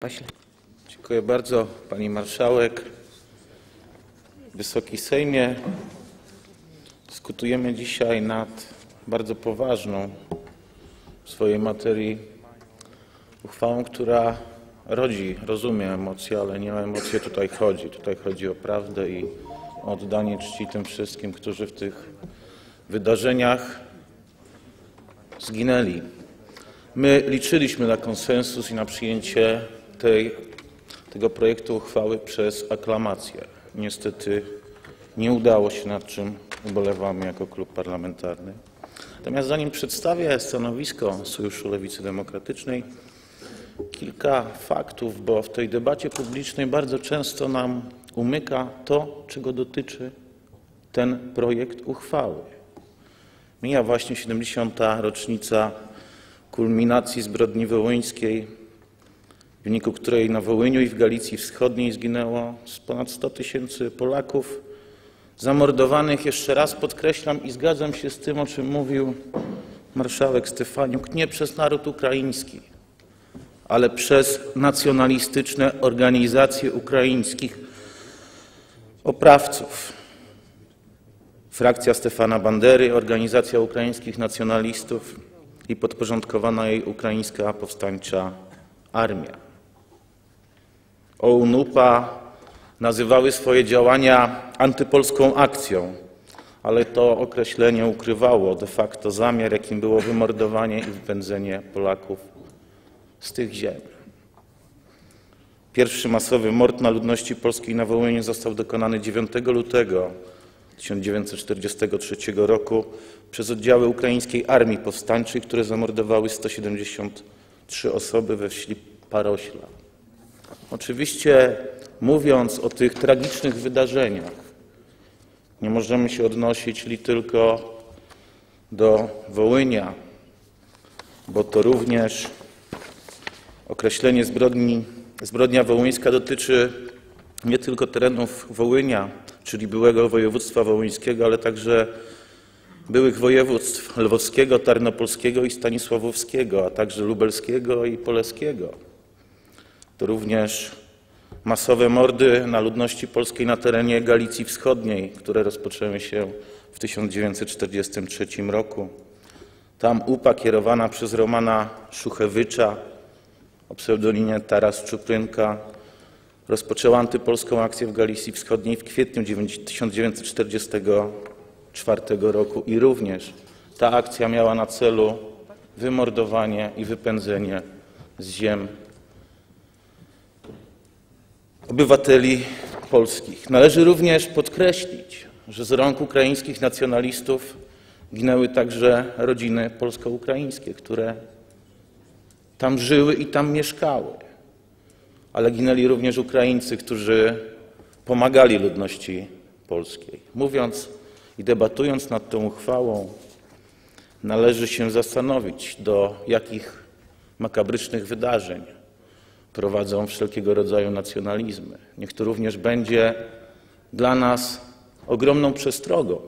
Pośle. Dziękuję bardzo Pani Marszałek. Wysoki Sejmie, dyskutujemy dzisiaj nad bardzo poważną w swojej materii uchwałą, która rodzi, rozumiem emocje, ale nie o emocje tutaj chodzi. Tutaj chodzi o prawdę i o oddanie czci tym wszystkim, którzy w tych wydarzeniach zginęli. My liczyliśmy na konsensus i na przyjęcie tej, tego projektu uchwały przez aklamację. Niestety nie udało się, nad czym ubolewamy jako klub parlamentarny. Natomiast zanim przedstawię stanowisko Sojuszu Lewicy Demokratycznej, kilka faktów, bo w tej debacie publicznej bardzo często nam umyka to, czego dotyczy ten projekt uchwały. Mija właśnie 70. rocznica kulminacji zbrodni wołyńskiej, w wyniku której na Wołyniu i w Galicji Wschodniej zginęło ponad 100 tysięcy Polaków, zamordowanych, jeszcze raz podkreślam i zgadzam się z tym, o czym mówił marszałek Stefaniuk, nie przez naród ukraiński, ale przez nacjonalistyczne organizacje ukraińskich oprawców. Frakcja Stefana Bandery, organizacja ukraińskich nacjonalistów i podporządkowana jej ukraińska powstańcza armia. OUN-UPA nazywały swoje działania antypolską akcją, ale to określenie ukrywało de facto zamiar, jakim było wymordowanie i wypędzenie Polaków z tych ziem. Pierwszy masowy mord na ludności polskiej na Wołyniu został dokonany 9 lutego 1943 roku przez oddziały ukraińskiej armii powstańczej, które zamordowały 173 osoby we wsi Parośla. Oczywiście mówiąc o tych tragicznych wydarzeniach, nie możemy się odnosić li tylko do Wołynia, bo to również określenie zbrodni, zbrodnia wołyńska dotyczy nie tylko terenów Wołynia, czyli byłego województwa wołyńskiego, ale także byłych województw lwowskiego, tarnopolskiego i stanisławowskiego, a także lubelskiego i poleskiego. To również masowe mordy na ludności polskiej na terenie Galicji Wschodniej, które rozpoczęły się w 1943 roku. Tam UPA kierowana przez Romana Szuchewycza o pseudonimie Taras Czuprynka rozpoczęła antypolską akcję w Galicji Wschodniej w kwietniu 1944 roku i również ta akcja miała na celu wymordowanie i wypędzenie z ziem obywateli polskich. Należy również podkreślić, że z rąk ukraińskich nacjonalistów ginęły także rodziny polsko-ukraińskie, które tam żyły i tam mieszkały, ale ginęli również Ukraińcy, którzy pomagali ludności polskiej. Mówiąc i debatując nad tą uchwałą, należy się zastanowić, do jakich makabrycznych wydarzeń prowadzą wszelkiego rodzaju nacjonalizmy. Niech to również będzie dla nas ogromną przestrogą,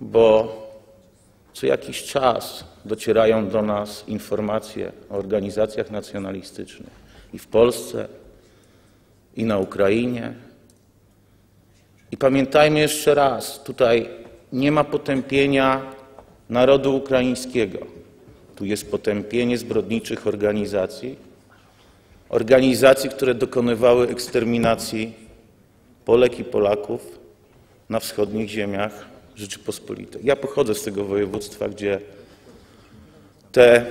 bo co jakiś czas docierają do nas informacje o organizacjach nacjonalistycznych i w Polsce, i na Ukrainie. I pamiętajmy jeszcze raz, tutaj nie ma potępienia narodu ukraińskiego. Tu jest potępienie zbrodniczych organizacji, organizacji, które dokonywały eksterminacji Polek i Polaków na wschodnich ziemiach Rzeczypospolitej. Ja pochodzę z tego województwa, gdzie te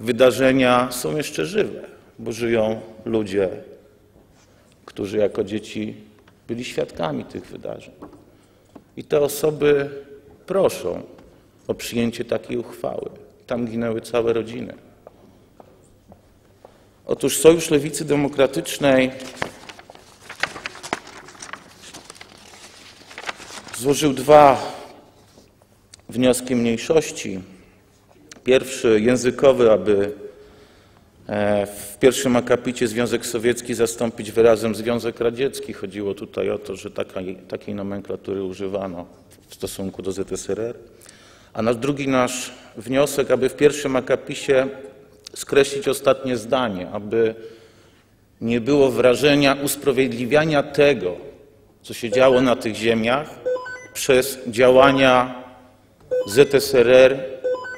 wydarzenia są jeszcze żywe, bo żyją ludzie, którzy jako dzieci byli świadkami tych wydarzeń. I te osoby proszą o przyjęcie takiej uchwały. Tam ginęły całe rodziny. Otóż Sojusz Lewicy Demokratycznej złożył dwa wnioski mniejszości. Pierwszy językowy, aby w pierwszym akapicie Związek Sowiecki zastąpić wyrazem Związek Radziecki. Chodziło tutaj o to, że takiej, takiej nomenklatury używano w stosunku do ZSRR. A na drugi nasz wniosek, aby w pierwszym akapicie skreślić ostatnie zdanie, aby nie było wrażenia usprawiedliwiania tego, co się działo na tych ziemiach, przez działania ZSRR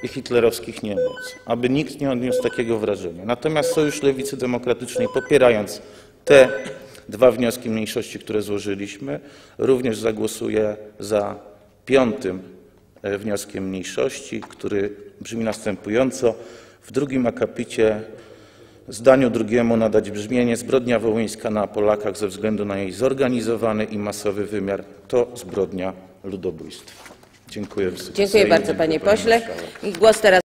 i hitlerowskich Niemiec. Aby nikt nie odniósł takiego wrażenia. Natomiast Sojusz Lewicy Demokratycznej, popierając te dwa wnioski mniejszości, które złożyliśmy, również zagłosuje za piątym wnioskiem mniejszości, który brzmi następująco. W drugim akapicie zdaniu drugiemu nadać brzmienie zbrodnia wołyńska na Polakach ze względu na jej zorganizowany i masowy wymiar to zbrodnia ludobójstwa. Dziękuję Dziękuję bardzo, panie pani pośle. I głos teraz